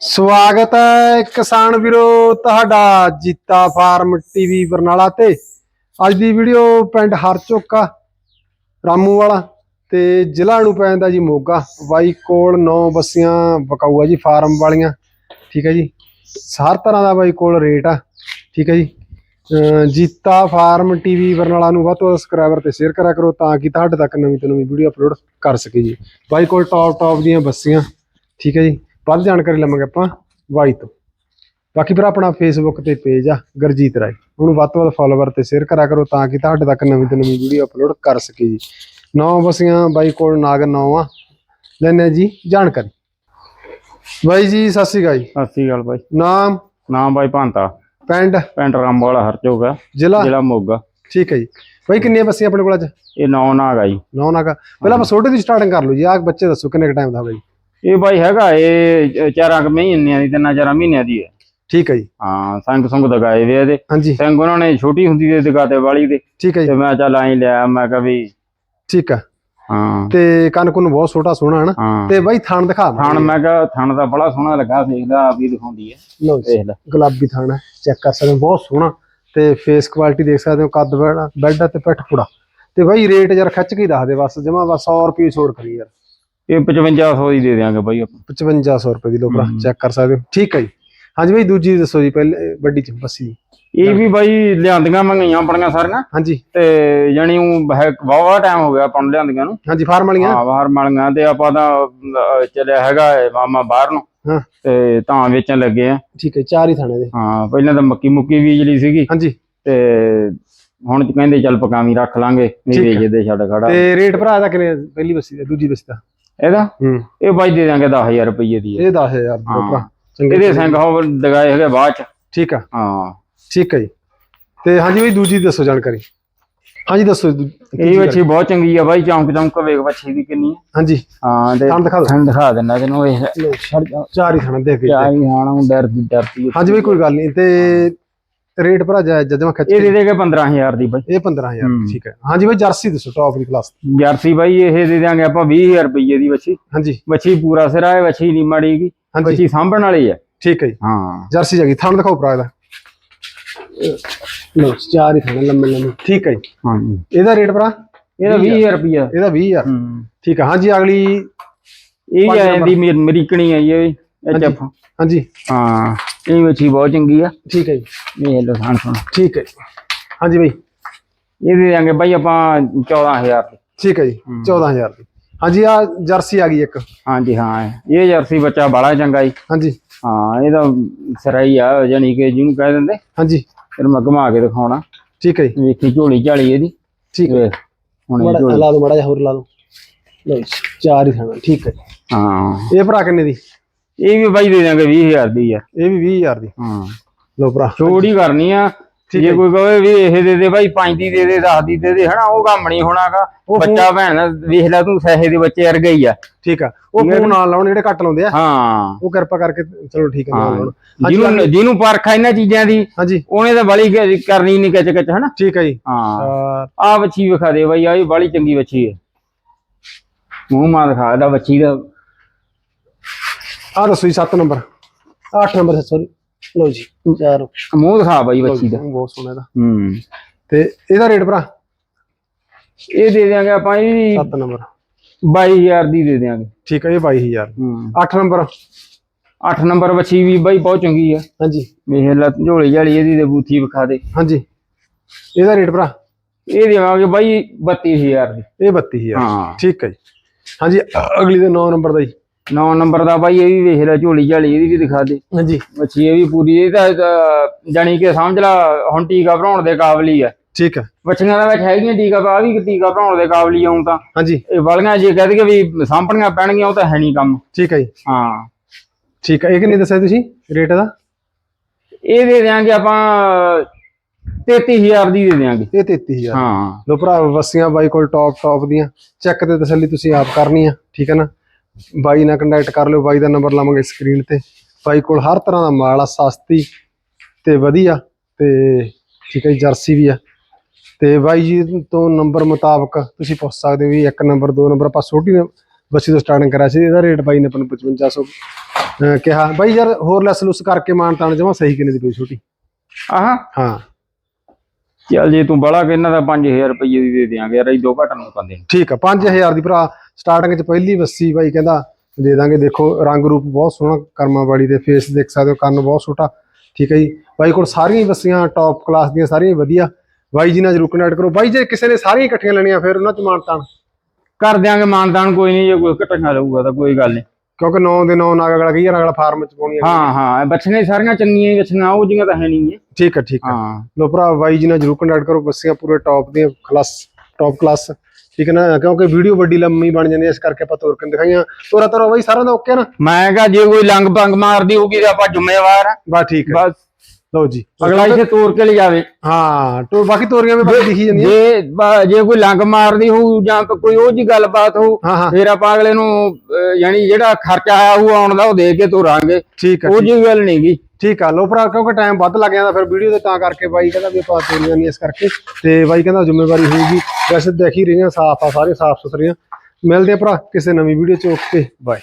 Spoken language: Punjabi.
ਸਵਾਗਤ ਹੈ ਕਿਸਾਨ ਵੀਰੋ, ਤੁਹਾਡਾ ਜੀਤਾ ਫਾਰਮ ਟੀਵੀ ਬਰਨਾਲਾ ਤੇ। ਅੱਜ ਦੀ ਵੀਡੀਓ ਪਿੰਡ ਹਰਚੋਕਾ ਰਾਮੂ ਵਾਲਾ ਤੇ ਜ਼ਿਲ੍ਹਾ ਨੂੰ ਪੈਂਦਾ ਜੀ ਮੋਗਾ। ਬਾਈ ਕੋਲ 9 ਬੱਸੀਆਂ ਬਕਾਊਆ ਜੀ ਫਾਰਮ ਵਾਲੀਆਂ, ਠੀਕ ਹੈ ਜੀ। ਹਰ ਤਰ੍ਹਾਂ ਦਾ ਬਾਈ ਕੋਲ ਰੇਟ ਆ, ਠੀਕ ਹੈ ਜੀ। ਜੀਤਾ ਫਾਰਮ ਟੀਵੀ ਬਰਨਾਲਾ ਨੂੰ ਵੱਧ ਤੋਂ ਵੱਧ ਸਬਸਕ੍ਰਾਈਬਰ ਤੇ ਸ਼ੇਅਰ ਕਰਿਆ ਕਰੋ ਤਾਂ ਕਿ ਤੁਹਾਡੇ ਤੱਕ ਨਵੀਂ ਤੋਂ ਨਵੀਂ ਵੀਡੀਓ ਅਪਲੋਡ ਕਰ ਸਕੇ ਜੀ। ਬਾਈ ਕੋਲ ਟੌਪ ਟੌਪ ਦੀਆਂ ਬੱਸੀਆਂ, ਠੀਕ ਹੈ ਜੀ। ਵੱਧ ਜਾਣਕਾਰੀ ਲਵਾਂਗੇ ਆਪਾਂ ਬਾਈ ਤੋਂ। ਬਾਕੀ ਫਿਰ ਆਪਣਾ ਫੇਸਬੁੱਕ ਤੇ ਪੇਜ ਆ ਗਰਜੀਤ ਰਾਏ। ਉਹਨੂੰ ਵੱਧ ਤੋਂ ਵੱਧ ਫਾਲੋਵਰ ਤੇ ਸ਼ੇਅਰ ਕਰਿਆ ਕਰੋ ਤਾਂ ਕਿ ਤੁਹਾਡੇ ਤੱਕ ਨਵੀਂ ਤੋਂ ਨਵੀਂ ਵੀਡੀਓ ਅਪਲੋਡ ਕਰ ਸਕੇ ਜੀ। ਨੌ ਬਸੀਆਂ ਬਾਈ ਕੋਲ ਨਾਗ ਨੌ ਆ। ਲੈਣੇ ਜੀ ਜਾਣਕਾਰੀ। ਬਾਈ ਜੀ ਸਤਿ ਸ਼੍ਰੀ ਅਕਾਲ ਜੀ। ਸਤਿ ਸ੍ਰੀ ਅਕਾਲ ਬਾਈ। ਨਾਮ? ਨਾਮ ਬਾਈ ਭਾਂਤਾ। ਪਿੰਡ? ਪਿੰਡ ਰਾਮਵਾਲਾ ਹਰਚੋਗ ਆ ਜ਼ਿਲ੍ਹਾ? ਜ਼ਿਲ੍ਹਾ ਮੋਗਾ। ਠੀਕ ਹੈ ਜੀ। ਬਾਈ ਕਿੰਨੀਆਂ ਬੱਸੀਆਂ ਆਪਣੇ ਕੋਲ ਅੱਜ? ਇਹ ਨੌ ਨਾਗ ਆ ਜੀ। ਨੌ ਨਾਗਾ ਪਹਿਲਾਂ ਆਪਾਂ ਛੋਟੇ ਦੀ ਸਟਾਰਟਿੰਗ ਕਰ ਲਓ ਜੀ। ਆਹ ਬੱਚੇ ਦੱਸੋ ਕਿੰਨੇ ਟਾਈਮ ਦਾ ਬਾਈ? ਇਹ ਬਾਈ ਹੈਗਾ ਇਹ ਚਾਰਾਂ ਕੁ ਮਹੀਨਿਆਂ ਦੀ ਤਿੰਨਾਂ ਚਾਰਾਂ ਮਹੀਨਿਆਂ ਦੀ ਹੈ। ਠੀਕ ਹੈ ਜੀ। ਹਾਂ ਸੰਗ ਸੰਗ ਦਗਾਏ ਵੇ ਇਹਦੇ। ਹਾਂਜੀ। ਸੰਗ ਉਹਨਾਂ ਨੇ ਛੋਟੀ ਹੁੰਦੀ ਦੇ ਦਗਾਤੇ ਵਾਲੀ ਦੇ। ਠੀਕ ਹੈ ਤੇ ਮੈਂ ਚੱਲ ਆਈ ਲਿਆ ਮੈਂ ਕਿਹਾ ਵੀ ਠੀਕ ਆ ਹਾਂ। ਤੇ ਕੰਨ ਕੁੰਨ ਬਹੁਤ ਛੋਟਾ ਸੋਹਣਾ ਹਨ। ਹਾਂ। ਤੇ ਬਾਈ ਥਣ ਦਿਖਾ ਥਣ ਮੈਂ ਕਿਹਾ ਥਣ ਦਾ ਬੜਾ ਸੋਹਣਾ ਲੱਗਾ ਦੇਖ ਲੈ ਆਪ ਹੀ ਦਿਖਾਉਂਦੀ ਹੈ। ਲਓ ਦੇਖ ਲੈ। ਗੁਲਾਬੀ ਥਣ ਚੈੱਕ ਕਰ ਸਕਦੇ ਹੋ ਬਹੁਤ ਸੋਹਣਾ। ਤੇ ਫੇਸ ਕੁਆਲਿਟੀ ਦੇਖ ਸਕਦੇ ਹੋ ਕੱਦ ਬੈੱਡ ਤੇ ਪਿੱਠ ਪੂੜਾ। ਤੇ ਬਾਈ ਰੇਟ ਯਾਰ ਖੱਚ ਕੇ ਹੀ ਦੱਸ ਦੇ ਬਸ ਜਮਾ ਬਸ 100 ਰੁਪਏ ਛੋੜ ਕਰੀ ਯਾਰ। ਇਹ 5500 ਦੀ ਦੇ ਦਿਆਂਗੇ ਬਾਈ ਆਪਾਂ। 5500 ਰੁਪਏ ਦੀ ਲੋ ਭਰਾ ਚੈੱਕ ਕਰ ਸਕਦੇ ਹੋ। ਠੀਕ ਹੈ ਜੀ। ਹਾਂਜੀ ਬਾਈ ਦੂਜੀ ਦੱਸੋ ਜੀ ਪਹਿਲੇ ਵੱਡੀ ਚ ਬੱਸੀ। ਇਹ ਵੀ ਬਾਈ ਲਿਆਂਦੀਆਂ ਮੰਗਾਈਆਂ ਬੜੀਆਂ ਸਾਰੀਆਂ। ਹਾਂਜੀ। ਤੇ ਜਾਣੀ ਉਹ ਵਾਵਾ ਟਾਈਮ ਹੋ ਗਿਆ ਆਪਾਂ ਨੂੰ ਲਿਆਂਦੀਆਂ ਨੂੰ। ਹਾਂਜੀ ਫਾਰਮ ਵਾਲੀਆਂ? ਹਾਂ ਬਾਹਰ ਮਲੀਆਂ ਤੇ ਆਪਾਂ ਤਾਂ ਚੱਲਿਆ ਹੈਗਾ ਮਾਮਾ ਬਾਹਰ ਨੂੰ। ਹਾਂ। ਤੇ ਤਾਂ ਵੇਚਣ ਲੱਗੇ ਆ। ਠੀਕ ਹੈ ਚਾਰ ਹੀ ਥਾਣੇ ਦੇ। ਹਾਂ ਪਹਿਲਾਂ ਤਾਂ ਮੱਕੀ ਮੁੱਕੀ ਬੀਜ ਲਈ ਸੀਗੀ। ਹਾਂਜੀ। ਤੇ ਹੁਣ ਕਹਿੰਦੇ ਚੱਲ ਪਕਾਵੀ ਰੱਖ ਲਾਂਗੇ ਨਹੀਂ। ਵੇਚਦੇ ਛੱਡ ਖੜਾ। ਤੇ ਰੇਟ ਭਰਾ ਦਾ ਕਿੰਨੇ ਪਹਿਲੀ ਬੱਸੀ ਦਾ ਦੂਜੀ ਬੱਸੀ ਦਾ? ਇਹਦਾ? ਹੂੰ। ਇਹ ਬਾਈ ਦੇ ਦਾਂਗੇ 10000 ਰੁਪਏ ਦੀ ਹੈ ਇਹ 10000 ਦਾ ਭਰਾ ਹਾਂ। ਚੰਗੇ ਇਹਦੇ ਸਿੰਘ ਹੋ ਦਗਾਏ ਹੈਗੇ ਬਾਅਦ ਚ। ਠੀਕ ਆ। ਹਾਂ। ਠੀਕ ਹੈ ਜੀ। ਤੇ ਹਾਂਜੀ ਬਾਈ ਦੂਜੀ ਦੱਸੋ ਜਾਣਕਾਰੀ। ਹਾਂਜੀ ਦੱਸੋ ਦੂ- ਇਹ ਵੱਛੀ ਬਹੁਤ ਚੰਗੀ ਆ ਬਾਈ ਚੌਂਕ ਚੌਂਕ ਵੇਖ ਵੱਛੀ ਦੀ ਕਿੰਨੀ ਹੈ ਹਾਂਜੀ। ਹਾਂ ਤੇ ਥਣ ਦਿਖਾ ਥਣ ਦਿਖਾ ਦਿੰਦਾ ਤੈਨੂੰ ਇਹ। ਚਾਰ ਹੀ ਥਾਣਾ ਦੇਖ ਕੇ ਕਿਆ ਹੀ ਹਾਣਾ ਡਰਦੀ ਡਰਦੀ ਹੈ। ਹਾਂਜੀ ਬਾਈ ਕੋਈ ਗੱਲ ਨਹੀਂ। ਤੇ ਰੇਟ ਭਰਾ ਜਾ ਜਦਮਾ ਖੱਚ ਇਹ ਦੇ ਦੇਗੇ 15000 ਦੀ ਬਾਈ। ਇਹ 15000 ਹੂੰ। ਠੀਕ ਹੈ। ਹਾਂਜੀ ਬਾਈ ਜਰਸੀ ਦੱਸੋ ਟੌਪ ਦੀ ਕਲਾਸ ਜਰਸੀ ਬਾਈ ਇਹ ਦੇ ਦਿਆਂਗੇ ਆਪਾਂ 20000 ਰੁਪਏ ਦੀ ਵੱਛੀ। ਹਾਂਜੀ। ਵੱਛੀ ਪੂਰਾ ਸਿਰਾ ਹੈ ਵੱਛੀ ਨਹੀਂ ਮੜੀਗੀ ਵੱਛੀ ਸਾਂਭਣ ਵਾਲੀ ਹੈ। ਠੀਕ ਹੈ ਜੀ। ਹਾਂ। ਜਰਸੀ ਜਾਗੀ ਥਣ ਦਿਖਾਓ ਭਰਾ ਇਹਦਾ। ਲਓ ਚਾਰ ਹੀ ਥਾਣੇ ਲੰਮੇ ਲੰਮੇ। ਠੀਕ ਹੈ ਜੀ। ਹਾਂਜੀ। ਇਹਦਾ ਰੇਟ ਭਰਾ? ਇਹਦਾ 20000 ਰੁਪਿਆ ਇਹਦਾ 20000 ਹੂੰ। ਠੀਕ ਹੈ ਹਾਂਜੀ ਅਗਲੀ ਇਹ ਪੰਜ ਜਾਇ ਦੀ ਮੇਰ- ਅਮਰੀਕਣੀ ਹੈ ਇਹ ਹਾਂਜੀ। ਐਚਐਫ ਹਾਂਜੀ। ਹਾਂ ਇਹ ਵੱਛੀ ਬਹੁਤ ਚੰਗੀ ਆ। ਠੀਕ ਹੈ ਜੀ। ਇਹ ਲੋ ਖਾਣ ਸੁਣ। ਠੀਕ ਹੈ। ਹਾਂਜੀ ਬਾਈ। ਇਹ ਦੇ ਦਿਆਂਗੇ ਬਾਈ ਆਪਾਂ 14000 ਦੀ। ਠੀਕ ਹੈ ਜੀ 14000 ਦੀ। ਹਾਂਜੀ ਆ ਜਰਸੀ ਆ ਗਈ ਇੱਕ। ਹਾਂਜੀ ਹਾਂ। ਇਹ ਜਰਸੀ ਬੱਚਾ ਬੜਾ ਚੰਗਾ ਜੀ। ਹਾਂਜੀ। ਹਾਂ ਇਹਦਾ ਸਿਰਾ ਹੀ ਆ ਜਾਨੀ ਕਿ ਜਿਹਨੂੰ ਕਹਿ ਦਿੰਦੇ। ਹਾਂਜੀ। ਫਿਰ ਮੈਂ ਘੁਮਾ ਕੇ ਦਿਖਾਉਣਾ। ਠੀਕ ਹੈ ਜੀ। ਵੇਖੀ ਝੋਲੀ ਝਾਲੀ ਇਹਦੀ। ਠੀਕ ਹੈ। ਹੁਣ ਇਹ ਲਾ ਦੋ ਮੜਾ ਜਿਹਾ ਹੋਰ ਲਾ ਦੋ। ਲਓ ਚਾਰ ਹੀ ਥਾਣਾ ਠੀਕ ਹੈ। ਹਾਂ। ਇਹ ਭਰਾ ਕਿੰਨੇ ਦੀ? ਇਹ ਵੀ ਬਾਈ ਦੇ ਦਾਂਗੇ 20000 ਦੀ ਆ। ਇਹ ਵੀ 20000 ਦੀ। ਹਾਂ। ਲਓ ਭਰਾ। ਛੋੜ ਕਰਨੀ ਆ। ਜੇ। ਕੋਈ ਕਹੇ ਵੀ ਇਹ ਦੇ ਦੇ ਬਾਈ 5 ਦੀ ਦੇ ਦੇ 10 ਦੀ ਦੇ ਦੇ ਹਨਾ ਉਹ ਕੰਮ ਨਹੀਂ ਹੋਣਾਗਾ ਬੱਚਾ ਭੈਣ ਵੇਖ ਲੈ ਤੂੰ ਸਹੇ ਦੇ ਬੱਚੇ ਵਰਗਾ ਹੀ ਆ। ਠੀਕ ਆ। ਉਹ ਫੋਨ ਨਾਲ ਲਾਉਣ ਜਿਹੜੇ ਘੱਟ ਲਾਉਂਦੇ ਆ। ਹਾਂ। ਉਹ ਕਿਰਪਾ ਕਰਕੇ ਚਲੋ ਠੀਕ ਹਾਂਜੀ ਜਿਹਨੂੰ ਜਿਹਨੂੰ ਪਰਖ ਆ ਇਹਨਾਂ ਚੀਜ਼ਾਂ ਦੀ ਹਾਂਜੀ। ਉਹਨੇ ਤਾਂ ਕ- ਕਰਨੀ ਨਹੀਂ ਕਿਚ ਕਿਚ ਹਨਾ। ਠੀਕ ਹੈ ਜੀ। ਹਾਂ। ਆ ਬੱਚੀ ਵਿਖਾ ਦੇ ਬਾਈ ਆ ਬੜੀ ਚੰਗੀ ਬੱਚੀ ਹੈ ਮੂੰਹ ਮਾ ਦਿਖਾ ਦਾ ਬੱਚੀ ਦਾ ਆਹ ਦੱਸੋ ਜੀ 7 ਨੰਬਰ। 8 ਨੰਬਰ ਸੌਰੀ ਲਓ ਜੀ ਚਾਰ ਮੂੰਹ ਦਿਖਾ ਬਾਈ ਬੱਚੀ ਦਾ। ਬਹੁਤ ਸੋਹਣਾ ਇਹਦਾ। ਹੂੰ। ਤੇ ਇਹਦਾ ਰੇਟ ਭਰਾ? ਇਹ ਦੇ ਦਿਆਂਗੇ ਆਪਾਂ ਇਹ 7 ਨੰਬਰ। 22000 ਦੀ ਦੇ ਦਿਆਂਗੇ। ਠੀਕ ਹੈ ਇਹ 22000 ਹੂੰ। 8 ਨੰਬਰ? 8 ਨੰਬਰ ਬੱਚੀ ਵੀ ਬਾਈ ਬਹੁਤ ਚੰਗੀ ਆ। ਹਾਂਜੀ। ਵੇਖ ਲੈ ਝੋਲੀ ਝਾਲੀ ਇਹਦੀ ਤੇ ਬੂਥੀ ਵਿਖਾ ਦੇ। ਹਾਂਜੀ। ਇਹਦਾ ਰੇਟ ਭਰਾ? ਇਹ ਦੇਵਾਂਗੇ ਬਾਈ 32000 ਦੀ। ਇਹ 32000 ਹਾਂ। ਠੀਕ ਹੈ ਜੀ। ਹਾਂਜੀ ਅਗਲੀ ਦੇ 9 ਨੰਬਰ ਦਾ ਜੀ। 9 ਨੰਬਰ ਦਾ ਬਾਈ ਇਹ ਵੀ ਵੇਖ ਲੈ ਝੋਲੀ ਝਾਲੀ ਇਹਦੀ ਵੀ ਦਿਖਾ ਦੇ। ਹਾਂਜੀ। ਬੱਚੀ ਇਹ ਵੀ ਪੂਰੀ ਇਹ ਤਾਂ ਜਾਣੀ ਕਿ ਸਮਝ ਲਾ ਹੁਣ ਟੀਕਾ ਭਰਾਉਣ ਦੇ ਕਾਬਲੀ ਆ। ਠੀਕ ਹੈ ਬੱਚੀਆਂ ਦਾ ਵਿੱਚ ਹੈਗੀਆਂ ਟੀਕਾ ਪਾ ਵੀ ਟੀਕਾ ਭਰਾਉਣ ਦੇ ਕਾਬਲੀ ਆਉਂ ਤਾਂ। ਹਾਂਜੀ। ਇਹ ਵਾਲੀਆਂ ਜੇ ਕਹਿ ਦਈਏ ਵੀ ਸਾਂਭਣੀਆਂ ਪੈਣਗੀਆਂ ਉਹ ਤਾਂ ਹੈ ਨਹੀਂ ਕੰਮ। ਠੀਕ ਹੈ ਜੀ। ਹਾਂ। ਠੀਕ ਹੈ ਇਹ ਕਿੰਨੇ ਦੱਸਿਆ ਤੁਸੀਂ ਰੇਟ ਇਹਦਾ ਇਹ ਦੇ ਦਿਆਂਗੇ ਆਪਾਂ 33000 ਦੀ ਦੇ ਦਿਆਂਗੇ। ਇਹ 33000 ਹਾਂ। ਲੋ ਭਰਾ ਵਸੀਆਂ ਬਾਈ ਕੋਲ ਟੌਪ ਟੌਪ ਦੀਆਂ। ਚੈੱਕ ਤੇ ਤਸੱਲੀ ਤੁਸੀਂ ਆਪ ਕਰਨੀ ਆ ਠੀਕ ਹੈ ਨਾ? ਬਾਈ ਨਾਲ ਕੰਟੈਕਟ ਕਰ ਲਿਓ ਬਾਈ ਦਾ ਨੰਬਰ ਲਾਵਾਂਗੇ ਸਕਰੀਨ ਤੇ। ਬਾਈ ਕੋਲ ਹਰ ਤਰ੍ਹਾਂ ਦਾ ਮਾਲ ਆ ਸਸਤੀ ਤੇ ਵਧੀਆ ਤੇ ਠੀਕ ਹੈ ਜਰਸੀ ਵੀ ਆ। ਤੇ ਬਾਈ ਜੀ ਤੋਂ ਨੰਬਰ ਮੁਤਾਬਕ ਤੁਸੀਂ ਪੁੱਛ ਸਕਦੇ ਹੋ ਵੀ ਇੱਕ ਨੰਬਰ ਦੋ ਨੰਬਰ ਆਪਾਂ ਛੋਟੀ ਬੱਸੀ ਤੋਂ ਸਟਾਰਟਿੰਗ ਕਰਿਆ ਸੀ ਇਹਦਾ ਰੇਟ ਬਾਈ ਨੇ ਆਪਾਂ ਨੂੰ 5500 ਅਹ ਕਿਹਾ। ਬਾਈ ਯਾਰ ਹੋਰ ਲੈਸ ਲੁਸ ਕਰਕੇ ਮਾਨ ਤਾਨ ਜਮਾ ਸਹੀ ਕਿੰਨੇ ਦੀ ਪਈ ਛੋਟੀ? ਆਹਾਂ। ਹਾਂ। ਚੱਲ ਜੇ ਤੂੰ ਬੜਾ ਕਹਿੰਦਾ ਤਾਂ 5000 ਰੁਪਏ ਦੀ ਦੇ ਦਿਆਂਗੇ ਯਾਰ ਇਹ ਦੋ ਘਟਣ ਨੂੰ ਕੰਦੇ ਠੀਕ ਆ 5000 ਦੀ ਭਰਾ ਸਟਾਰਟਿੰਗ ਚ ਪਹਿਲੀ ਬੱਸੀ ਬਾਈ ਕਹਿੰਦਾ ਦੇ ਦਾਂਗੇ ਦੇਖੋ ਰੰਗ ਰੂਪ ਬਹੁਤ ਸੋਹਣਾ ਕਰਮਾ ਵਾਲੀ ਦੇ ਫੇਸ ਦੇਖ ਸਕਦੇ ਹੋ ਕੰਨ ਬਹੁਤ ਛੋਟਾ ਠੀਕ ਹੈ ਜੀ। ਬਾਈ ਕੋਲ ਸਾਰੀਆਂ ਬੱਸੀਆਂ ਟੌਪ ਕਲਾਸ ਦੀਆਂ ਸਾਰੀਆਂ ਵਧੀਆ। ਬਾਈ ਜੀ ਨਾਲ ਜਰੂਰ ਕਨੈਕਟ ਕਰੋ। ਬਾਈ ਜੇ ਕਿਸੇ ਨੇ ਸਾਰੀਆਂ ਇਕੱਠੀਆਂ ਲੈਣੀਆਂ ਫਿਰ ਉਹਨਾਂ ਚ ਮਾਨਤਾਨ ਕਰ ਦਿਆਂਗੇ ਮਾਨਦਾਨ ਕੋਈ ਨਹੀਂ ਜੇ ਕੋਈ ਘਟਣਾ ਲਊਗਾ ਤਾਂ ਕੋਈ ਗੱਲ ਨਹੀਂ। ਕਿਉਂਕਿ 9 ਦੇ 9 ਨਾਗ ਅਗਲਾ ਵਾਰ ਅਗਲਾ ਫਾਰਮ ਚ ਪਾਉਣੀ ਹਾਂ ਹਾਂ ਬੱਚੀਆਂ ਸਾਰੀਆਂ ਚੰਗੀਆਂ ਹੀ ਬੱਚੀਆਂ ਉਹ ਜੀਆਂ ਤਾਂ ਹੈ ਨਹੀਂ ਠੀਕ ਹੈ ਠੀਕ ਹੈ। ਹਾਂ। ਲੋ ਭਰਾ ਬਾਈ ਜੀ ਨਾਲ ਜਰੂਰ ਕੰਟੈਕਟ ਕਰੋ ਬੱਸੀਆਂ ਪੂਰੇ ਟੌਪ ਦੀਆਂ ਕਲਾਸ ਟੌਪ ਕਲਾਸ ਠੀਕ ਹੈ ਨਾ? ਕਿਉਂਕਿ ਵੀਡੀਓ ਵੱਡੀ ਲੰਮੀ ਬਣ ਜਾਂਦੀ ਹੈ ਇਸ ਕਰਕੇ ਆਪਾਂ ਤੋਰ ਕੇ ਦਿਖਾਈਆਂ। ਤੋਰਾ ਤੋਰਾ ਬਾਈ ਸਾਰਿਆਂ ਦਾ ਓਕੇ ਨਾ? ਮੈਂ ਕਹਾ ਜੇ ਕੋਈ ਲੰਗ ਪੰਗ ਮਾਰਦੀ ਹੋਊਗੀ ਤਾਂ ਆਪਾਂ ਜ਼ਿੰਮੇਵਾਰ ਆ। ਬਸ ਠੀਕ ਹੈ। ਬਸ। ਲਓ ਜੀ। ਅਗਲਾ ਇਸੇ ਤੋੜ ਕੇ ਲੈ ਜਾਵੇ ਹਾਂ ਤੋਂ ਬਾਕੀ ਤੋਰੀਆਂ ਵੀ ਬਾਕੀ ਦਿਖੀ ਜਾਂਦੀਆਂ। ਜੇ ਜੇ ਕੋਈ ਲੰਗ ਮਾਰਦੀ ਹੋਊ ਜਾਂ ਕੋਈ ਉਹ ਜੀ ਗੱਲਬਾਤ ਹੋਊ ਫਿਰ ਆਪਾਂ ਅਗਲੇ ਨੂੰ ਯਾਨੀ ਜਿਹੜਾ ਖਰਚਾ ਆਇਆ ਉਹ ਆਉਣ ਦਾ ਉਹ ਦੇ ਕੇ ਤੋਰਾਂਗੇ। ਉਹ ਜੀ ਗੱਲ ਨਹੀਂਗੀ ਠੀਕ ਆ ਲੋ ਭਰਾ, ਕਿਉਂਕਿ ਟਾਈਮ ਵੱਧ ਲੱਗ ਜਾਂਦਾ ਫਿਰ ਵੀਡੀਓ ਤੇ ਤਾਂ ਕਰਕੇ ਬਾਈ ਕਹਿੰਦਾ ਵੀ ਆਪਾਂ ਤੋਰੀਆਂ ਨਹੀਂ ਇਸ ਕਰਕੇ। ਤੇ ਬਾਈ ਕਹਿੰਦਾ ਜ਼ਿੰਮੇਵਾਰੀ ਹੋਊਗੀ। ਵੈਸੇ ਦੇਖ ਹੀ ਰਹੀਆਂ, ਸਾਫ਼ ਆ ਸਾਰੇ ਸਾਫ਼ ਸੁਥਰੀਆਂ ਮਿਲਦੇ ਆ ਭਰਾ ਕਿਸੇ ਨਵੀਂ ਵੀਡੀਓ ਚ, ਓਕੇ ਬਾਏ